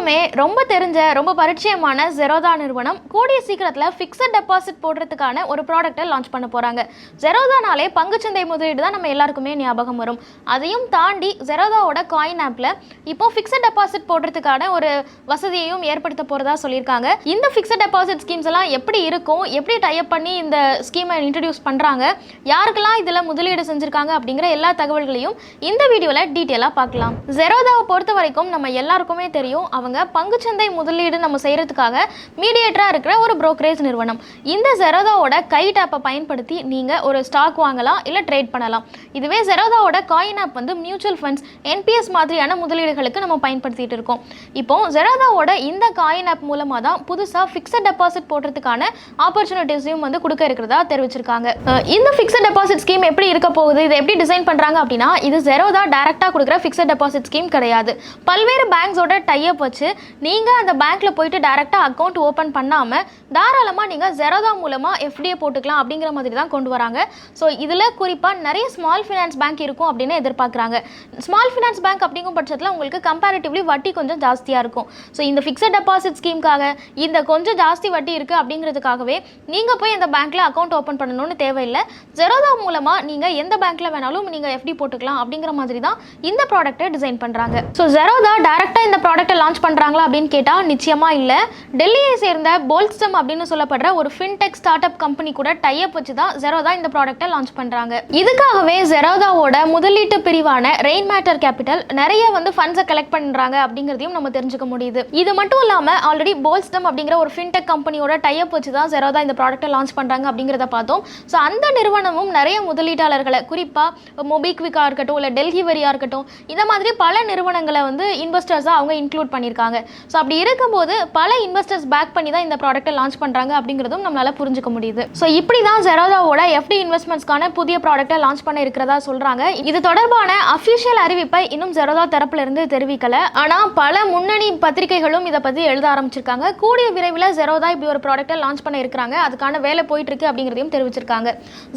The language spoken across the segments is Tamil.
எல்லாருக்குமே ரொம்ப தெரிஞ்ச ரொம்ப பரிச்சயமான ஜெரோதா நிறுவனம் கூடிய சீக்கிரத்தில் ஃபிக்ஸட் டெபாசிட் போடுறதுக்கான ஒரு ப்ராடக்ட்டை லான்ச் பண்ண போகிறாங்க ஜெரோதானாலே பங்குச்சந்தை முதலீடு தான் நம்ம எல்லாருக்குமே ஞாபகம் வரும். அதையும் தாண்டி ஜெரோதாவோட காயின் ஆப்பில் இப்போ ஃபிக்ஸட் டெபாசிட் போடுறதுக்கான ஒரு வசதியையும் ஏற்படுத்த போகிறதா சொல்லியிருக்காங்க. இந்த ஃபிக்ஸட் டெபாசிட் ஸ்கீம்ஸ் எல்லாம் எப்படி இருக்கும்? எப்படி டைப் பண்ணி இந்த ஸ்கீமை இன்ட்ரடியூஸ் பண்ணுறாங்க யாருக்கெல்லாம் இதில் முதலீடு செஞ்சுருக்காங்க அப்படிங்கிற எல்லா தகவல்களையும் இந்த வீடியோவில் டீட்டெயிலாக பார்க்கலாம். ஜெரோதாவை பொறுத்த வரைக்கும் நம்ம எல்லாருக்குமே தெரியும் அவங்க பங்குச்சந்தை முதலீடு நம்ம செய்கிறதுக்காக மீடியேட்டராக இருக்கிற ஒரு ப்ரோக்கரேஜ் நிறுவனம். இந்த ஜெரோதாவோட கை டேப்பை பயன்படுத்தி நீங்கள் ஒரு ஸ்டாக் வாங்கலாம் இல்லை ட்ரேட் பண்ணலாம். இதுவே ஜெரோதாவோட காயின் ஆப் வந்து மியூச்சுவல் ஃபண்ட்ஸ் என்பிஎஸ் மாதிரியான முதலீடுகளுக்கு நம்ம பயன்படுத்திட்டு இருக்கோம். இப்போ ஜெரோதாவோட இந்த காயின் ஆப் மூலமாக தான் புதுசாக ஃபிக்ஸட் டெபாசிட் போடுறதுக்கான ஆப்பர்ச்சுனிட்டிஸையும் வந்து கொடுக்க இருக்கிறதா தெரிவிச்சிருக்காங்க. இந்த ஃபிக்ஸட் டெபாசிட் ஸ்கீம் எப்படி இருக்க போகுது இதை எப்படி டிசைன் பண்ணுறாங்க அப்படின்னா இது ஜெரோதா டேரெக்டாக கொடுக்குற ஃபிக்ஸட் டெபாசிட் ஸ்கீம் கிடையாது. பல்வேறு பேங்க்ஸோட டைப் வச்சு நீங்கள் அந்த பேங்க்கில் போயிட்டு டேரெக்டாக அக்கௌண்ட் ஓப்பன் பண்ணாமல் தாராளமாக நீங்கள் ஜெரோதா மூலமாக எஃப்டிஏ போட்டுக்கலாம் அப்படிங்கிற மாதிரி தான் கொண்டு வராங்க. ஸோ இதில் குறிப்பாக நிறைய ஸ்மால் ஃபினான்ஸ் பேங்க் இருக்கும் அப்படின்னு எதிர்பார்க்குறாங்க. ஸ்மால் ஃபினான்ஸ் பேங்க் அப்படிங்கும் பட்சத்தில் உங்களுக்கு கம்பேரிட்டிவ்லி வட்டி கொஞ்சம் ஜாஸ்தியாக இருக்கும். ஸோ இந்த ஃபிக்ஸட் டெபாசிட் ஸ்கீம்க்காக இந்த கொஞ்சம் ஜாஸ்தி வட்டி இருக்குது அப்படிங்கிறதுக்காகவே நீங்கள் போய் அந்த பேங்க்கில் அக்கௌண்ட் ஓப்பன் பண்ணணும்னு தேவையில்லை. ஜெரோதா மூலமாக நீங்கள் எந்த பேங்க்கில் வேணாலும் நீங்கள் எஃப்டி போட்டுக்கலாம் அப்படிங்கிற மாதிரி தான் இந்த ப்ராடக்ட்டை டிசைன் பண்ணுறாங்க ஸோ ஜெரோதா டேரெக்டாக இந்த ப்ராடக்ட்டை லான்ச் பண்ண பண்ணுறாங்களா அப்படின்னு கேட்டால் நிச்சயமாக இல்லை. டெல்லியை சேர்ந்த போல்ஸ்டம் அப்படின்னு சொல்லப்படுற ஒரு ஃபின்டெக் ஸ்டார்ட் அப் கம்பெனி கூட டைப் வச்சு தான் ஜெரோதா இந்த ப்ராடக்ட்டை லான்ச் பண்ணுறாங்க இதுக்காகவே ஜெரோதாவோட முதலீட்டு பிரிவான ரெயின் மேட்டர் கேபிட்டல் நிறைய வந்து ஃபண்ட்ஸை கலெக்ட் பண்ணுறாங்க அப்படிங்கிறதையும் நம்ம தெரிஞ்சுக்க முடியுது. இது மட்டும் இல்லாமல் ஆல்ரெடி போல்ஸ்டம் அப்படிங்கிற ஒரு ஃபின்டெக் கம்பெனியோட டைப் வச்சு தான் ஜெரோதா இந்த ப்ராடக்ட்டை லான்ச் பண்ணுறாங்க அப்படிங்கிறத பார்த்தோம். ஸோ அந்த நிறுவனமும் நிறைய முதலீட்டாளர்களை குறிப்பாக மொபிக்விக்காக இருக்கட்டும் இல்லை டெல்லி வரியாக இருக்கட்டும் இந்த மாதிரி பல நிறுவனங்களை வந்து இன்வெஸ்டர்ஸாக அவங்க இன்க்ளூட் பண்ணியிருக்காங்க. ஸோ அப்படி இருக்கும்போது பல இன்வெஸ்டர்ஸ் பேக் பண்ணி தான் இந்த ப்ராடக்ட்டை லான்ச் பண்ணுறாங்க அப்படிங்கிறதும் நம்மளால புரிஞ்சுக்க முடியுது. ஸோ இப்படி தான் ஜெரோதாவோட எஃப்டி இன்வெஸ்ட்மெண்ட்ஸ்க்கான புதிய ப்ராடக்ட்டை லான்ச் பண்ண இருக்கிறதா சொல்கிறாங்க இது தொடர்பான அஃபிஷியல் அறிவிப்பை இன்னும் ஜெரோதா தரப்புல இருந்து தெரிவிக்கல. ஆனால் பல முன்னணி பத்திரிகைகளும் இதை பற்றி எழுத ஆரம்பிச்சிருக்காங்க. கூடிய விரைவில் ஜெரோதா இப்படி ஒரு ப்ராடக்ட்டை லான்ச் பண்ண இருக்கிறாங்க. அதுக்கான வேலை போயிட்டு இருக்கு அப்படிங்கிறதையும் தெரிவிச்சிருக்காங்க.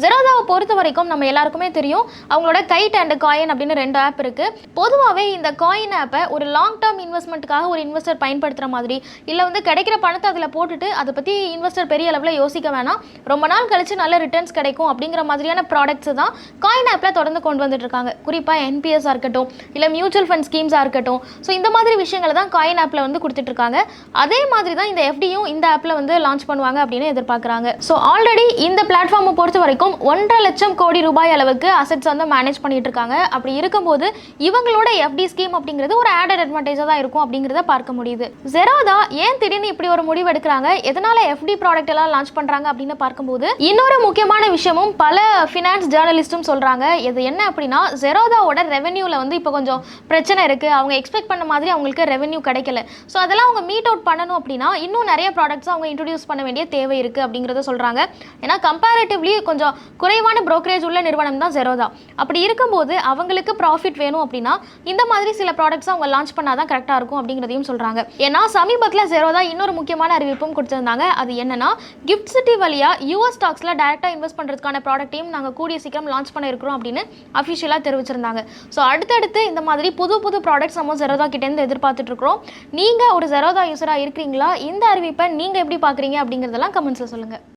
ஜெரோதாவை பொறுத்த வரைக்கும் நம்ம எல்லாருக்குமே தெரியும். அவங்களோட கைட் அண்ட் காயின் அப்படின்னு ரெண்டு ஆப் இருக்கு. பொதுவாகவே இந்த காயின் ஆப்பை ஒரு லாங் டேர்ம் இன்வெஸ்ட்மெண்ட்டுக்காக ஒரு இன்வெஸ்டர் பயன்படுத்துகிற மாதிரி இல்லை வந்து கிடைக்கிற பணத்தை அதில் போட்டுட்டு அதை பற்றி இன்வெஸ்டர் பெரிய அளவில் யோசிக்க வேணாம். ரொம்ப நாள் கழித்து நல்ல ரிட்டர்ன்ஸ் கிடைக்கும் அப்படிங்கிற மாதிரியான ப்ராடக்ட்ஸ் தான் காயின் ஆப்பில் தொடர்ந்து கொண்டு வந்துட்டு இருக்காங்க. குறிப்பாக என்பிஎஸ்ஸாக இருக்கட்டும் இல்லை மியூச்சுவல் ஃபண்ட் ஸ்கீம்ஸாக இருக்கட்டும். ஸோ இந்த மாதிரி விஷயங்களை தான் காயின் ஆப்பில் வந்து கொடுத்துட்டு இருக்காங்க. அதே மாதிரி தான் இந்த எஃப்டியும் இந்த ஆப்பில் வந்து லான்ச் பண்ணுவாங்க அப்படின்னு எதிர்பார்க்குறாங்க. ஸோ ஆல்ரெடி இந்த பிளாட்ஃபார்மை பொறுத்த வரைக்கும் ஒன்றரை லட்சம் கோடி ரூபாய் அளவுக்கு அசட்ஸ் வந்து மேனேஜ் பண்ணிட்டு இருக்காங்க. அப்படி இருக்கும்போது இவங்களோட எஃப்டி ஸ்கீம் அப்படிங்கிறது ஒரு ஆடட் அட்வான்டேஜாக தான் இருக்கும் அப்படிங்கிறத பார்க்க முடியுது. ஜெரோதா ஏன் திடீர்னு இப்படி ஒரு முடிவு எடுக்கிறாங்க? எதனால எஃப்டி ப்ராடக்ட் எல்லாம் லான்ச் பண்றாங்க அப்படின்னு பார்க்கும்போது இன்னொரு முக்கியமான விஷயமும் பல ஃபினான்ஸ் ஜேர்னலிஸ்டும் சொல்றாங்க. இது என்ன அப்படின்னா ஜெரோதாவோட ரெவென்யூல வந்து இப்போ கொஞ்சம் பிரச்சனை இருக்கு. அவங்க எக்ஸ்பெக்ட் பண்ண மாதிரி அவங்களுக்கு ரெவென்யூ கிடைக்கல. ஸோ அதெல்லாம் அவங்க மீட் அவுட் பண்ணணும் அப்படின்னா இன்னும் நிறைய ப்ராடக்ட்ஸ் அவங்க இன்ட்ரடியூஸ் பண்ண வேண்டிய தேவை இருக்கு அப்படிங்கிறத சொல்றாங்க. ஏன்னா கம்பேரிட்டிவ்லி கொஞ்சம் குறைவான ப்ரோக்கரேஜ் உள்ள நிறுவனம் தான் ஜெரோதா. அப்படி இருக்கும்போது அவங்களுக்கு ப்ராஃபிட் வேணும் அப்படின்னா இந்த மாதிரி சில ப்ராடக்ட்ஸ் அவங்க லான்ச் பண்ணாதான் கரெக்டாக இருக்கும் அப்படின்னு சொல்கிறாங்க ஏன்னா சமீபத்தில் ஜெரோதா இன்னொரு முக்கியமான அறிவிப்பும் கொடுத்துருந்தாங்க. அது என்னன்னா கிஃப்ட் சிட்டி வழியா யூஎஸ் ஸ்டாக்ஸில் டேரெக்டாக இன்வெஸ்ட் பண்ணுறதுக்கான ப்ராடக்ட்டையும் நாங்கள் கூடிய சீக்கிரம் லான்ச் பண்ண இருக்கிறோம் அப்படின்னு அஃபிஷியலாக தெரிவிச்சிருந்தாங்க. ஸோ அடுத்தடுத்து இந்த மாதிரி புது புது ப்ராடக்ட்ஸ் நம்ம ஜெரோதா கிட்டேருந்து எதிர்பார்த்துட்ருக்குறோம். நீங்கள் ஒரு ஜெரோதா யூஸராக இருக்கிறீங்களா? இந்த அறிவிப்பை நீங்கள் எப்படி பார்க்குறீங்க அப்படிங்கிறதெல்லாம் கமெண்ட்ஸில் சொல்லுங்கள்